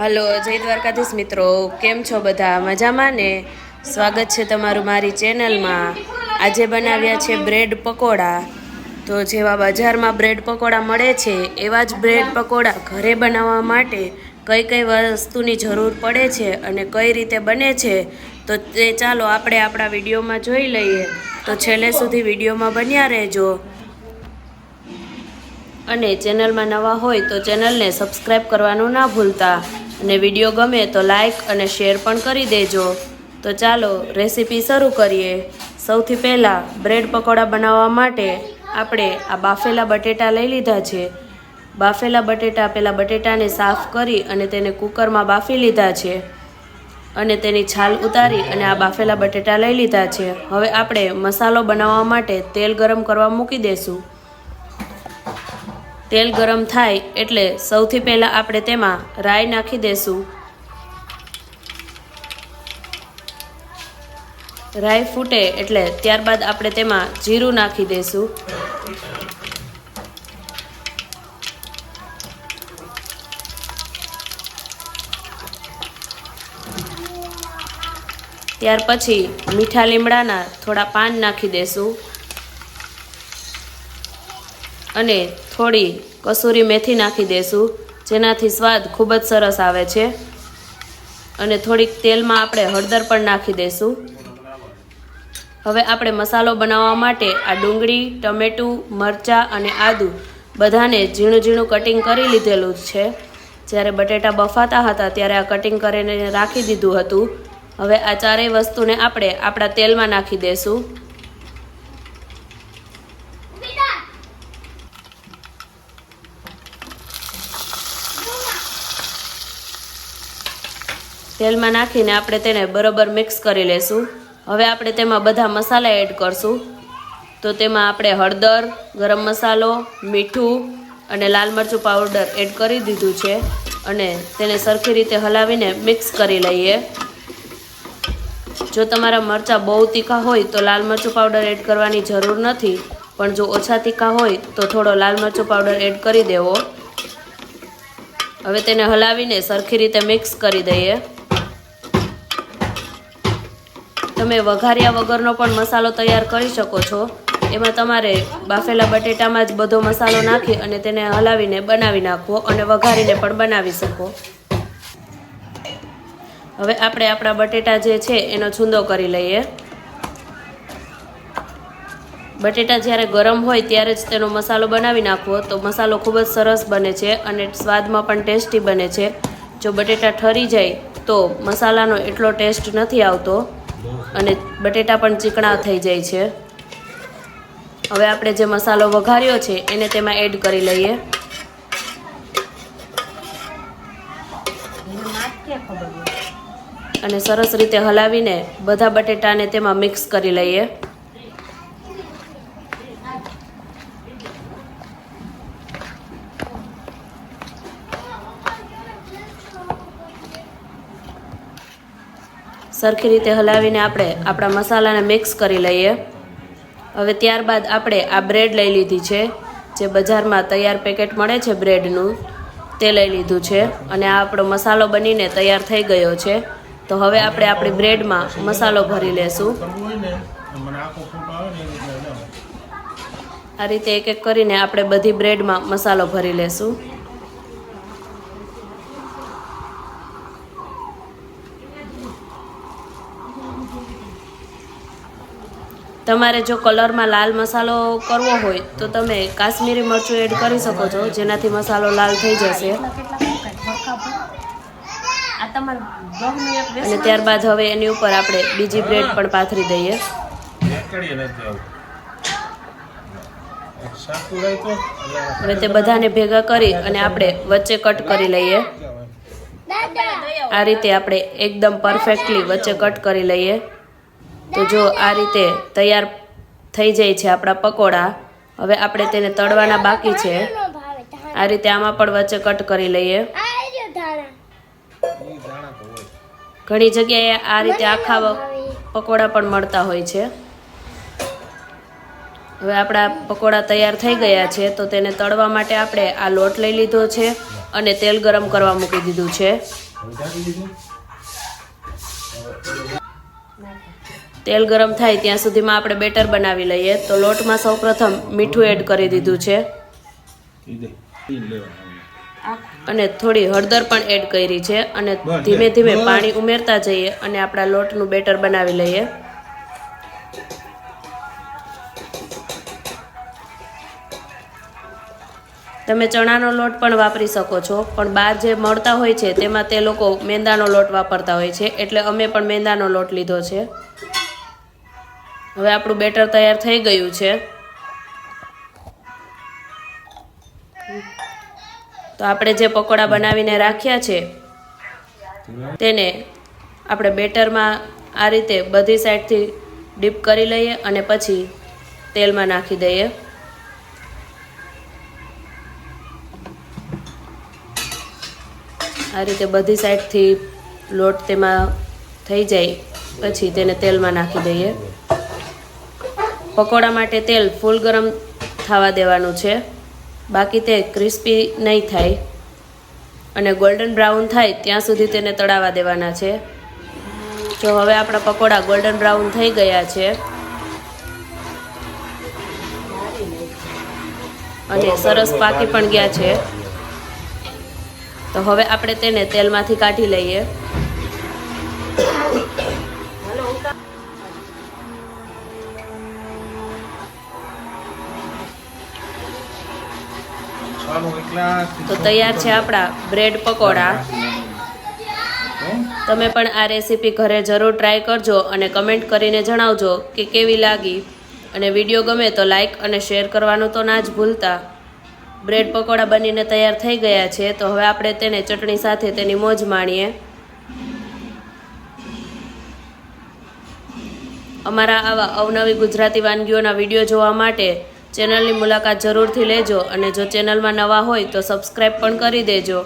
Hello, જય દ્વારકાધીશ મિત્રો. કેમ છો બધા? મજામાં ને? સ્વાગત છે તમારું મારી ચેનલમાં. આજે બનાવ્યા છે બ્રેડ પકોડા. તો જેવા બજારમાં બ્રેડ પકોડા મળે છે, એવા જ બ્રેડ પકોડા ઘરે બનાવવા માટે કઈ કઈ વસ્તુની જરૂર પડે છે અને કઈ રીતે બને છે, તો તે ચાલો આપણે આપણા વિડીયોમાં જોઈ લઈએ. તો છેલ્લે સુધી વિડીયોમાં બન્યા રહેજો. અને ચેનલમાં નવા હોય તો ચેનલને સબસ્ક્રાઈબ કરવાનું ના ભૂલતા. અને વીડિયો ગમે તો લાઈક અને શેર પણ કરી દેજો. તો ચાલો રેસીપી શરૂ કરીએ. સૌથી પહેલાં બ્રેડ પકોડા બનાવવા માટે આપણે આ બાફેલા બટેટા લઈ લીધા છે. બાફેલા બટેટા પહેલાં બટેટાને સાફ કરી અને તેને કુકરમાં બાફી લીધા છે. અને તેની છાલ ઉતારી અને આ બાફેલા બટેટા લઈ લીધા છે. હવે આપણે મસાલો બનાવવા માટે તેલ ગરમ કરવા મૂકી દઈશું તેલ ગરમ થાય એટલે સૌથી પહેલાં આપણે તેમાં રાઈ નાખી દઈશું રાઈ ફૂટે એટલે ત્યારબાદ આપણે તેમાં જીરું નાખી દઈશું ત્યાર પછી મીઠા લીમડાના થોડા પાન નાખી દઈશું અને થોડી કસૂરી મેથી નાખી દઈશું જેનાથી સ્વાદ ખૂબ જ સરસ આવે છે. અને થોડીક તેલમાં આપણે હળદર પણ નાખી દઈશું હવે આપણે મસાલો બનાવવા માટે આ ડુંગળી, ટમેટું, મરચાં અને આદું બધાને ઝીણું ઝીણું કટિંગ કરી લીધેલું છે. જ્યારે બટેટા બફાતા હતા ત્યારે આ કટિંગ કરીને રાખી દીધું હતું. હવે આ ચારેય વસ્તુને આપણે આપણા તેલમાં નાખી દઈશું તેલમાં નાખીને આપણે તેને બરોબર મિક્સ કરી લેશું. હવે આપણે તેમાં બધા મસાલા એડ કરશું. તો તેમાં આપણે હળદર, ગરમ મસાલો, મીઠું અને લાલ મરચું પાવડર એડ કરી દીધું છે. અને તેને સરખી રીતે હલાવીને મિક્સ કરી લઈએ. જો તમારા મરચાં બહુ તીખા હોય તો લાલ મરચું પાવડર એડ કરવાની જરૂર નથી. પણ જો ઓછા તીખા હોય તો થોડો લાલ મરચું પાવડર એડ કરી દેવો. હવે તેને હલાવીને સરખી રીતે મિક્સ કરી દઈએ. તમે વઘાર્યા વગરનો પણ મસાલો તૈયાર કરી શકો છો. એમાં તમારે બાફેલા બટેટામાં જ બધો મસાલો નાખી અને તેને હલાવીને બનાવી નાખવો અને વઘારીને પણ બનાવી શકો. હવે આપણે આપણા બટેટા જે છે એનો છૂંદો કરી લઈએ. બટેટા જ્યારે ગરમ હોય ત્યારે જ તેનો મસાલો બનાવી નાખવો. તો મસાલો ખૂબ જ સરસ બને છે અને સ્વાદમાં પણ ટેસ્ટી બને છે. જો બટેટા ઠરી જાય તો મસાલાનો એટલો ટેસ્ટ નથી આવતો. અને બટેટા પણ ચીકણા થઈ જાય છે. હવે આપણે જે મસાલો વઘાર્યો છે એને તેમાં એડ કરી લઈએ. અને સરસ રીતે હલાવીને બધા બટેટાને તેમાં મિક્સ કરી લઈએ. સરખી રીતે હલાવીને આપણે આપણા મસાલાને મિક્સ કરી લઈએ. હવે ત્યારબાદ આપણે આ બ્રેડ લઈ લીધી છે, જે બજારમાં તૈયાર પેકેટ મળે છે બ્રેડનું તે લઈ લીધું છે અને આ આપણો મસાલો બનીને તૈયાર થઈ ગયો છે. તો હવે આપણે આપણી બ્રેડમાં મસાલો ભરી લેશું. આ રીતે એક એક કરીને આપણે બધી બ્રેડમાં મસાલો ભરી લેશું. તમારે જો કલરમાં લાલ મસાલો કરવો હોય તો તમે કાશ્મીરી મરચું એડ કરી શકો છો જેનાથી મસાલો લાલ થઈ જશે. અને ત્યારબાદ હવે એની ઉપર આપણે બીજી બ્રેડ પણ પાથરી દઈએ. હવે તે બધાને ભેગા કરી અને આપણે વચ્ચે કટ કરી લઈએ. આ રીતે આપણે એકદમ પરફેક્ટલી વચ્ચે કટ કરી લઈએ. તો જો આ રીતે તૈયાર થઈ જાય છે આપણા પકોડા, હવે આપણે તેને તળવાના બાકી છે. આ રીતે આમાં પણ વચ્ચે કટ કરી લઈએ. ઘણી જગ્યાએ આ રીતે આખા પકોડા પણ મળતા હોય છે. હવે આપણા પકોડા તૈયાર થઈ ગયા છે, તો તેને તળવા માટે આપણે આ લોટ લઈ લીધો છે અને તેલ ગરમ કરવા મૂકી દીધું છે. તેલ ગરમ થાય ત્યાં સુધીમાં આપણે બેટર બનાવી લઈએ. તો લોટમાં સૌપ્રથમ મીઠું એડ કરી દીધું છે. અને થોડી હળદર પણ એડ કરી છે. અને ધીમે ધીમે પાણી ઉમેરતા જઈએ અને આપણા લોટનું બેટર બનાવી લઈએ. તમે ચણાનો લોટ પણ વાપરી શકો છો, પણ બહાર જે મળતા હોય છે તેમાં તે લોકો મેંદાનો લોટ વાપરતા હોય છે. એટલે અમે પણ મેંદાનો લોટ લીધો છે. હવે આપણું બેટર તૈયાર થઈ ગયું છે. તો આપણે જે પકોડા બનાવીને રાખ્યા છે, તેને આપણે બેટરમાં આ રીતે બધી સાઈડથી ડીપ કરી લઈએ અને પછી તેલમાં નાખી દઈએ. આ રીતે બધી સાઈડથી લોટ તેમાં થઈ જાય, પછી તેને તેલમાં નાખી દઈએ. પકોડા માટે તેલ ફૂલ ગરમ થવા દેવાનું છે. બાકી તે ક્રિસ્પી નહીં થાય. અને ગોલ્ડન બ્રાઉન થાય ત્યાં સુધી તેને તળાવા દેવાના છે. જો હવે આપણા પકોડા ગોલ્ડન બ્રાઉન થઈ ગયા છે. અને સરસ પાકી પણ ગયા છે. તો હવે આપણે તેને તેલમાંથી કાઢી લઈએ. તો તૈયાર છે આપણા બ્રેડ પકોડા. તમે પણ આ રેસીપી ઘરે જરૂર ટ્રાય કરજો અને કમેન્ટ કરીને જણાવજો કે કેવી લાગી. અને વીડિયો ગમે તો લાઇક અને શેર કરવાનું તો ના જ ભૂલતા. બ્રેડ પકોડા બનીને તૈયાર થઈ ગયા છે, તો હવે આપણે તેને ચટણી સાથે તેની મોજ માણીએ. અમારા આવા અવનવી ગુજરાતી વાનગીઓના વીડિયો જોવા માટે ચેનલની મુલાકાત જરૂરથી લેજો અને જો ચેનલમાં નવા હોય તો સબસ્ક્રાઈબ પણ કરી દેજો.